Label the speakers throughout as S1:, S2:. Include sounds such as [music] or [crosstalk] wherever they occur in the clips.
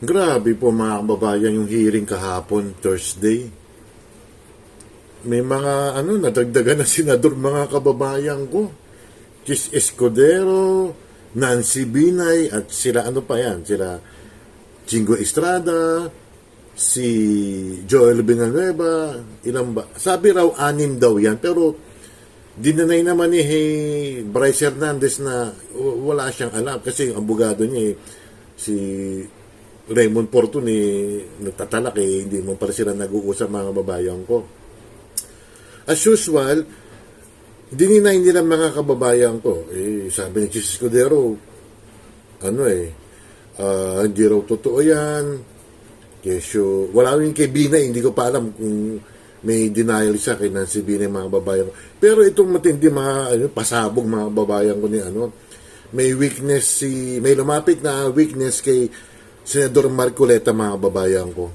S1: Grabe po mga kababayan yung hearing kahapon, Thursday. May mga ano, nadagdagan na senador mga kababayan ko. Chis Escudero, Nancy Binay, at sila ano pa yan, sila Chingo Estrada, si Joel Villanueva, ilang ba? Sabi raw anim daw yan, pero dinanay naman ni hey, Bryce Hernandez na wala siyang alam kasi yung abogado niya eh, si Raymond Porto ni nagtatalak eh, hindi mo para sila nag-uusap mga babayan ko. As usual, dininay nila mga kababayan ko. Eh, sabi ni Chis Escudero, ano eh, ah, hindi raw totoo yan. Kesyo, wala rin kay Binay, hindi ko pa alam kung may denial siya kay Nancy Binay mga babayan ko. Pero itong matindi mga ano, pasabog mga babayan ko ni ano, may weakness si, may lumapit na weakness kay Senador Marcoleta mga babayan ko.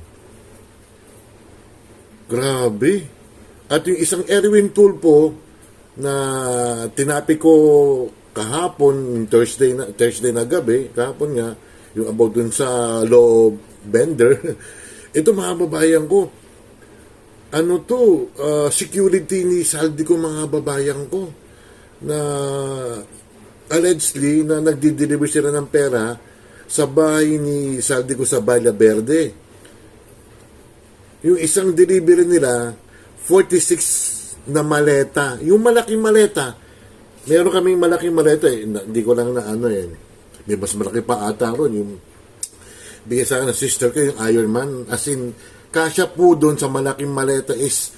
S1: Grabe. At yung isang Erwin Tulpo na tinapi ko kahapon, Thursday na, Thursday na gabi, kahapon nga, yung about dun sa law bender, [laughs] ito mga babayan ko, ano to, uh, security ni Saldi ko mga babayan ko, na allegedly na nagdi-deliver sila ng pera sa bahay ni Saldi ko sa Bala Verde. Yung isang delivery nila, 46 na maleta. Yung malaking maleta, meron kaming malaking maleta eh. Hindi ko lang na ano eh. May mas malaki pa ata ron. Yung bigay sa akin ng sister ko, yung Iron Man. As in, kasya po doon sa malaking maleta is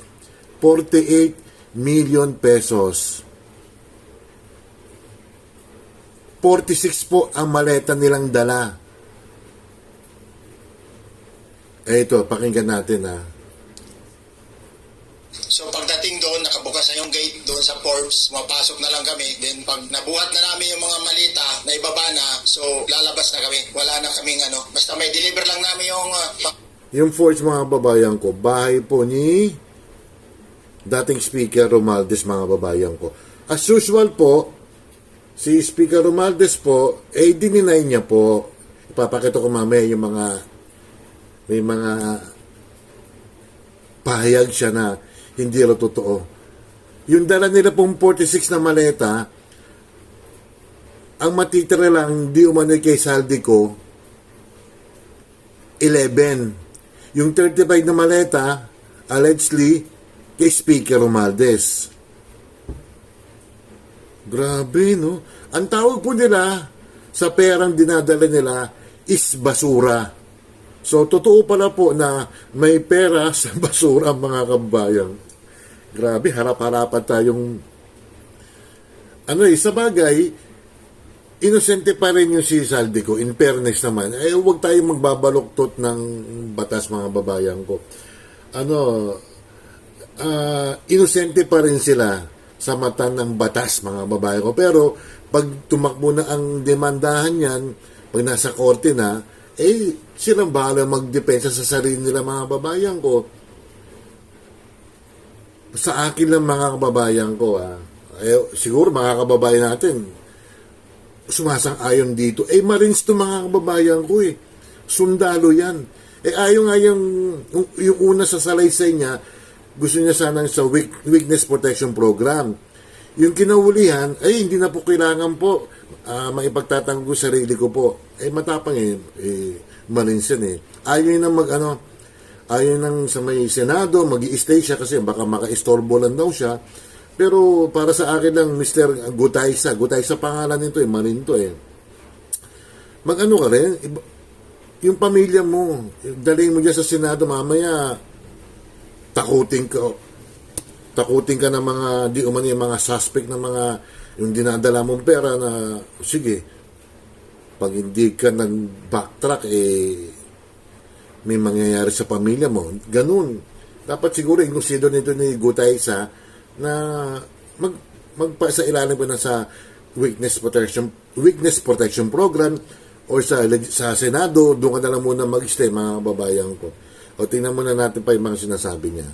S1: 48 million pesos. 46 po ang maleta nilang dala. Eh ito, pakinggan natin ah.
S2: So pagdating doon, nakabukas na yung gate doon sa Forbes, mapasok na lang kami. Then pag nabuhat na namin yung mga malita na ibaba na, so lalabas na kami. Wala na kaming ano. Basta may deliver lang namin yung uh,
S1: Yung force mga babayan ko, bahay po ni dating Speaker Romaldes mga babayan ko. As usual po, si Speaker Romaldes po, eh dininay niya po. Ipapakita ko mamaya yung mga may mga pahayag siya na hindi raw totoo. Yung dala nila pong 46 na maleta, ang matitira lang, di umano kay Saldi ko, 11. Yung 35 na maleta, allegedly, kay Speaker Romaldes. Grabe, no? Ang tawag po nila sa perang dinadala nila is basura. So, totoo pala po na may pera [laughs] sa basura ang mga kabayan. Grabe, harap-harapan tayong... Ano eh, sa bagay, inosente pa rin yung si Saldi ko. In fairness naman, eh, huwag tayong magbabaluktot ng batas mga babayan ko. Ano, ah, inosente pa rin sila sa mata ng batas mga babayan ko. Pero, pag tumakbo na ang demandahan yan, pag nasa korte na, eh, silang bahala magdepensa sa sarili nila mga babayan ko. Sa akin lang mga kababayan ko, ah, eh, siguro mga kababayan natin, sumasang-ayon dito. Eh, Marines to mga kababayan ko eh. Sundalo yan. Eh, ayaw nga yung, yung una sa salaysay niya, gusto niya sana sa weak- weakness protection program. Yung kinaulihan, ay hindi na po kailangan po ah, maipagtatanggol sarili ko po. Eh, matapang eh, eh Marines yan eh. Ayaw na mag, ano, ayaw nang sa may Senado, mag stay siya kasi baka maka-istorbo lang daw siya. Pero para sa akin lang, Mr. Gutaysa, Gutaysa pangalan nito eh, Marin to eh. Mag-ano ka rin, yung pamilya mo, dalhin mo dyan sa Senado, mamaya, takutin ka, takutin ka ng mga, di umani mga suspect ng mga, yung dinadala mong pera na, sige, pag hindi ka nag-backtrack, eh, may mangyayari sa pamilya mo. Ganun. Dapat siguro i-consider nito ni Gutaysa na mag magpa sa ilalim na sa weakness protection weakness protection program or sa sa Senado doon ka na lang muna mag-stay mga babayan ko. O tingnan muna natin pa yung mga sinasabi niya.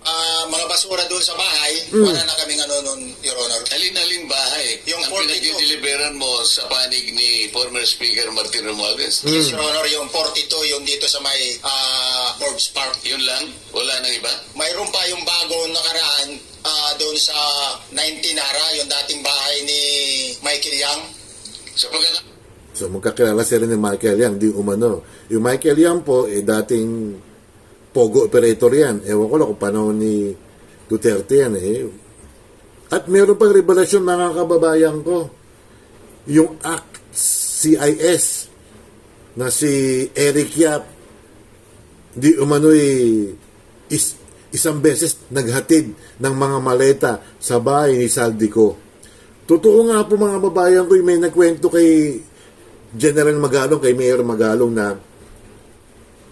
S2: ah, mga basura doon sa bahay, wala na kaming ano nun, Your Honor.
S3: Alin-aling bahay
S2: Yung
S3: ang
S2: 42.
S3: pinagdideliveran mo sa panig ni former Speaker Martin Romualdez?
S2: Yes, Your Honor, yung 42, yung dito sa may ah, Forbes Park.
S3: Yun lang? Wala nang iba?
S2: Mayroon pa yung bagong nakaraan ah, doon sa 19 Nara, yung dating bahay ni Michael Yang.
S3: Sa pagkaka...
S1: So magkakilala sila ni Michael Yang, di umano. Yung Michael Yang po, eh dating pogo operator yan. Ewan ko lang kung panahon ni Duterte yan eh. At meron pang revelasyon mga kababayan ko. Yung Act CIS na si Eric Yap di umano'y is, isang beses naghatid ng mga maleta sa bahay ni Saldico. Totoo nga po mga babayan ko, may nagkwento kay General Magalong, kay Mayor Magalong na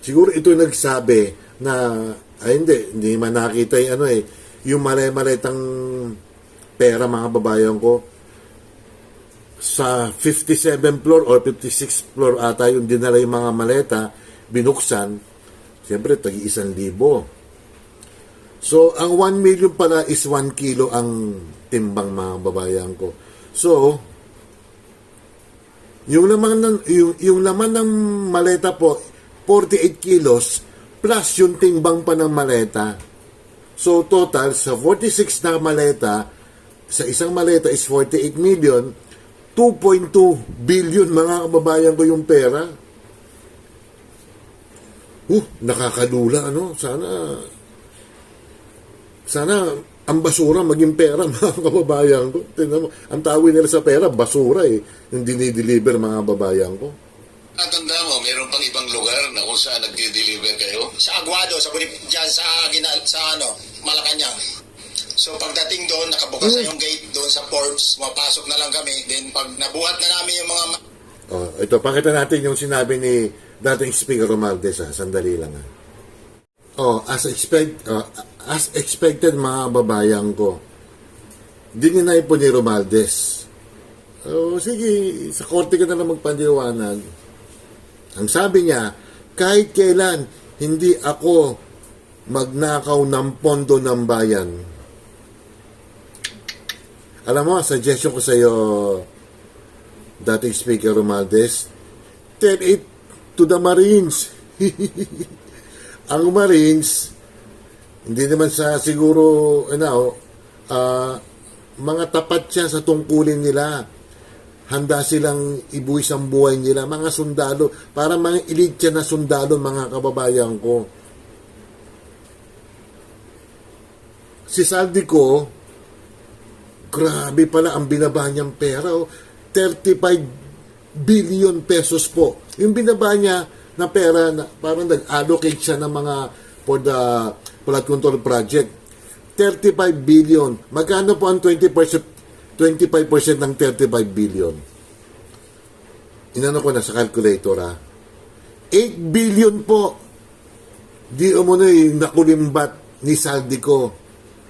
S1: siguro ito nagsabi na ay hindi, hindi man nakita yung ano eh, yung malay-maletang pera mga babayan ko sa 57 floor or 56 floor ata yung dinala yung mga maleta, binuksan, siyempre tagi isang libo. So, ang 1 million pala is 1 kilo ang timbang mga babayan ko. So, yung laman ng yung, yung laman ng maleta po 48 kilos plus yung timbang pa ng maleta. So total sa 46 na maleta sa isang maleta is 48 million 2.2 billion mga kababayan ko yung pera. Uh, nakakalula ano. Sana sana ang basura maging pera [laughs] mga kababayan ko. Tingnan mo, ang tawag nila sa pera, basura eh. Yung dinideliver mga kababayan ko.
S3: Meron pang ibang lugar na kung saan nagdi-deliver kayo?
S2: Sa Aguado, sa Bulip, dyan sa, Ginal, sa ano, Malacanang. So pagdating doon, nakabukas na yung gate doon sa Forbes, mapasok na lang kami. Then pag nabuhat na namin yung mga
S1: Oh, ito, pakita natin yung sinabi ni dating Speaker Romualdez. Ha? Sandali lang. Ha? Oh, as expect, oh, as expected mga babayan ko, dininay po ni Romualdez. Oh, sige, sa korte ka na lang magpaniwanag. Ang sabi niya, kahit kailan hindi ako magnakaw ng pondo ng bayan. Alam mo, suggestion ko sa iyo, dating Speaker Romualdez, tell it to the Marines. [laughs] Ang Marines, hindi naman sa siguro, ano, ah, mga tapat siya sa tungkulin nila. Handa silang ibuwis ang buhay nila. Mga sundalo, para mga elite na sundalo, mga kababayan ko. Si Saldico, grabe pala ang binaba niyang pera. Oh. 35 billion pesos po. Yung binaba niya na pera, na, parang nag-allocate siya ng mga for the flood control project. 35 billion. Magkano po ang 20%, 25% ng 35 billion? Inano ko na sa calculator ha. 8 billion po. Di umunoy nakulimbat ni Saldico.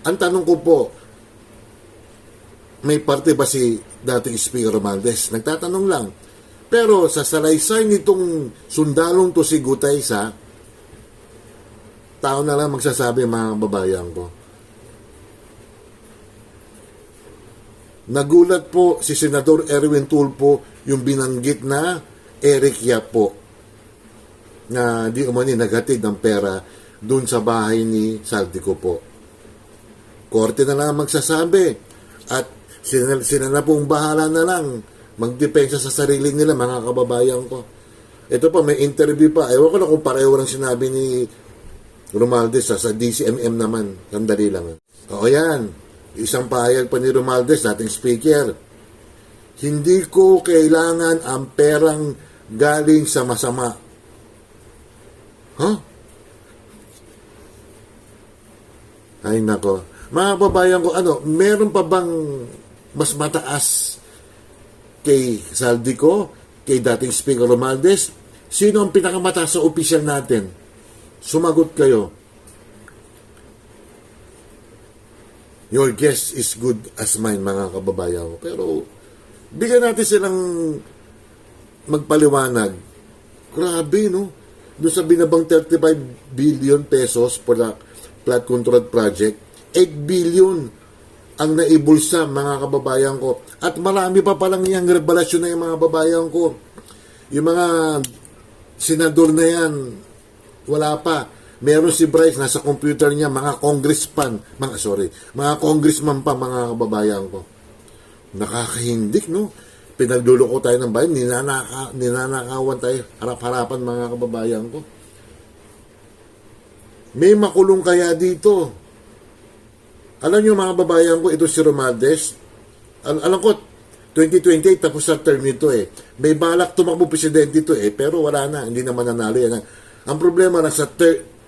S1: Ang tanong ko po, may parte ba si dating Speaker Romualdez? Nagtatanong lang. Pero sa salaysay nitong sundalong to si Gutaysa, tao na lang magsasabi mga babayan ko. Nagulat po si Senador Erwin Tulfo yung binanggit na Eric Yap po na di umani naghatid ng pera doon sa bahay ni Saldico po. Korte na lang ang magsasabi at sila, na pong bahala na lang magdepensa sa sarili nila mga kababayan ko. Ito pa, may interview pa. Ewan ko na kung pareho lang sinabi ni Romualdez sa, sa DCMM naman. Sandali lang. Oo yan. Isang pahayag pa ni Romualdez, dating speaker. Hindi ko kailangan ang perang galing sa masama. Huh? Ay nako. Mga babayan ko, ano, meron pa bang mas mataas kay Saldico, kay dating Speaker Romualdez? Sino ang pinakamataas sa opisyal natin? Sumagot kayo. Your guess is good as mine, mga kababayan. Pero, bigyan natin silang magpaliwanag. Grabe, no? Doon sa binabang 35 billion pesos for the flood control project, 8 billion ang naibulsa mga kababayan ko. At marami pa palang niyang revelasyon na yung mga kababayan ko. Yung mga senador na yan, wala pa. Meron si Bryce, nasa computer niya, mga congressman, mga, sorry, mga congressman pa, mga kababayan ko. Nakakahindik, no? Pinagluloko tayo ng bayan, ninanaka, ninanakawan tayo, harap-harapan, mga kababayan ko. May makulong kaya dito. Alam niyo mga babayan ko, ito si Romaldes. Al- alam ko, 2028 tapos sa term nito eh. May balak tumakbo presidente ito eh, pero wala na, hindi naman nanalo yan. Ang problema na sa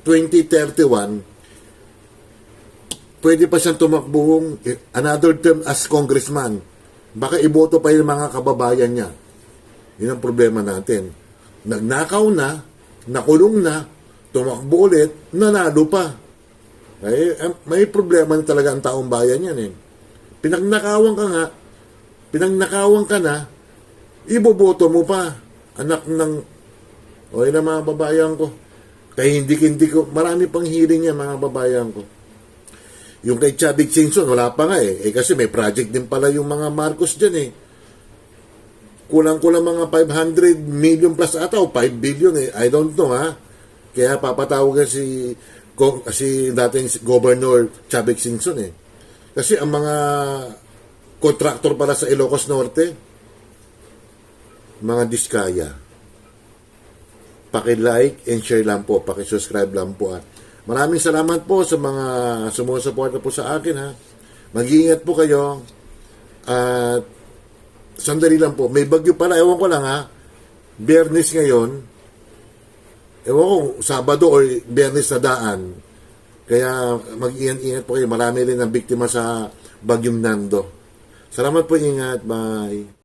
S1: 2031, pwede pa siyang tumakbo another term as congressman. Baka iboto pa yung mga kababayan niya. Yun ang problema natin. Nagnakaw na, nakulong na, tumakbo ulit, nanalo pa. Ay, eh, may problema na talaga ang taong bayan yan eh. Pinagnakawan ka nga, pinagnakawan ka na, iboboto mo pa. Anak ng, o yun mga babayan ko. Kaya hindi, hindi ko, marami pang hearing yan mga babayan ko. Yung kay Chavik Singson, wala pa nga eh. Eh kasi may project din pala yung mga Marcos dyan eh. Kulang-kulang mga 500 million plus ata o 5 billion eh. I don't know ha. Kaya papatawagan si si dating Governor Chavik Singson eh. Kasi ang mga contractor para sa Ilocos Norte, mga diskaya. Paki-like and share lang po, paki-subscribe lang po at maraming salamat po sa mga sumusuporta po sa akin ha. Mag-iingat po kayo at sandali lang po, may bagyo pala, ewan ko lang ha. Biyernes ngayon, ewan ko, Sabado or Biyernes na daan. Kaya mag-ingat-ingat po kayo. Marami rin ang biktima sa bagyong Nando. Salamat po, ingat. Bye.